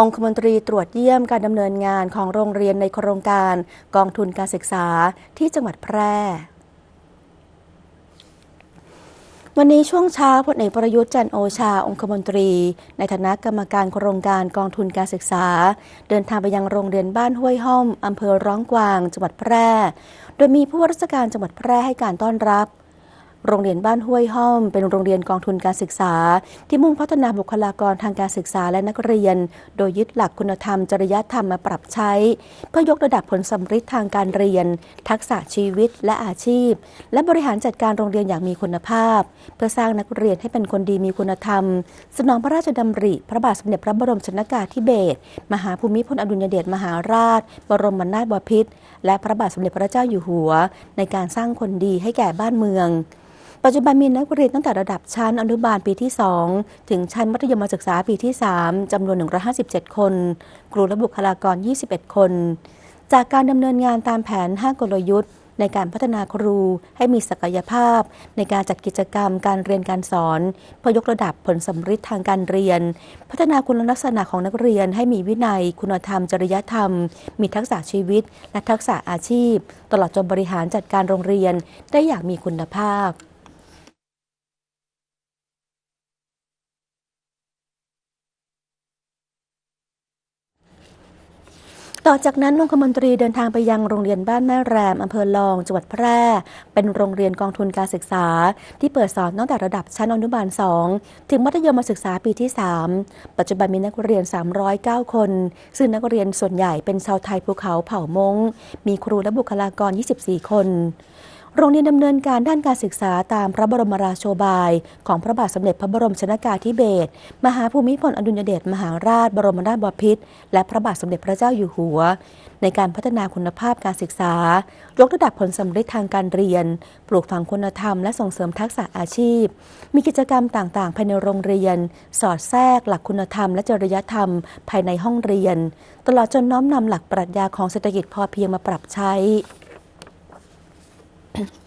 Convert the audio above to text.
องคมนตรีตรวจเยี่ยมการดำเนินงานของโรงเรียนในโครงการกองทุนการศึกษาที่จังหวัดแพร่วันนี้ช่วงเช้าพลเอกประยุทธ์จันโอชา องคมนตรี ในฐานะกรรมการโครงการกองทุนการศึกษา เดินทางไปยังโรงเรียนบ้านห้วยห้อมอำเภอร้องกวาง จังหวัดแพร่ โดยมีผู้ว่าราชการจังหวัดแพร่ให้การต้อนรับ โรงเรียนบ้านห้วยห้อม เป็นโรงเรียนกองทุนการศึกษา ที่มุ่งพัฒนาบุคลากรทางการศึกษาและนักเรียน โดยยึดหลักคุณธรรม จริยธรรมมาปรับใช้ เพื่อยกระดับผลสำฤทธิ์ทางการเรียน ทักษะชีวิตและอาชีพ และบริหารจัดการโรงเรียนอย่างมีคุณภาพ เพื่อสร้างนักเรียนให้เป็นคนดีมีคุณธรรม สนองพระราชดำริ พระบาทสมเด็จพระบรมชนกาธิเบศรมหาภูมิพลอดุลยเดชมหาราช บรมนาถบพิตรและพระบาทสมเด็จพระเจ้าอยู่หัว ในการสร้างคนดีให้แก่บ้านเมือง ปัจจุบันมีนักเรียนตั้งแต่ระดับชั้นอนุบาลปีที่ 2 ถึงชั้นมัธยมศึกษาปีที่ 3 จำนวน 157 คน ครูและบุคลากร 21 คน จากการดำเนินงานตามแผน 5 กลยุทธ์ ในการพัฒนาครูให้มีศักยภาพ ในการจัดกิจกรรมการเรียนการสอนเพื่อยกระดับผลสำฤทธิ์ทางการเรียน พัฒนาคุณลักษณะของนักเรียนให้มีวินัย คุณธรรม จริยธรรม มีทักษะชีวิต และทักษะอาชีพ ตลอดจนบริหารจัดการโรงเรียนได้อย่างมีคุณภาพ ต่อจากนั้นองคมนตรีเดินทางไปยังโรงเรียนบ้านแม่แรมอำเภอลองจังหวัดแพร่ เป็นโรงเรียนกองทุนการศึกษา ที่เปิดสอนตั้งแต่ระดับชั้นอนุบาล 2 ถึงมัธยมศึกษาปีที่ 3 ปัจจุบันมีนักเรียน 309 คน ซึ่งนักเรียนส่วนใหญ่เป็นชาวไทยภูเขาเผ่ามงมีครูและบุคลากร 24 คน โรงเรียนดำเนินการด้านการศึกษาตามพระบรมราโชบาย ของพระบาทสมเด็จพระบรมชนกาธิเบศรมหาภูมิพลอดุลยเดชมหาราช บรมนาถบพิตรและพระบาทสมเด็จพระเจ้าอยู่หัว ในการพัฒนาคุณภาพการศึกษา ยกระดับผลสำเร็จทางการเรียน ปลูกฝังคุณธรรมและส่งเสริมทักษะอาชีพ มีกิจกรรมต่างๆ ภายในโรงเรียน สอดแทรก หลักคุณธรรม และจริยธรรม ภายในห้องเรียน ตลอดจนน้อมนำหลักปรัชญาของเศรษฐกิจพอเพียงมาปรับใช้ happen.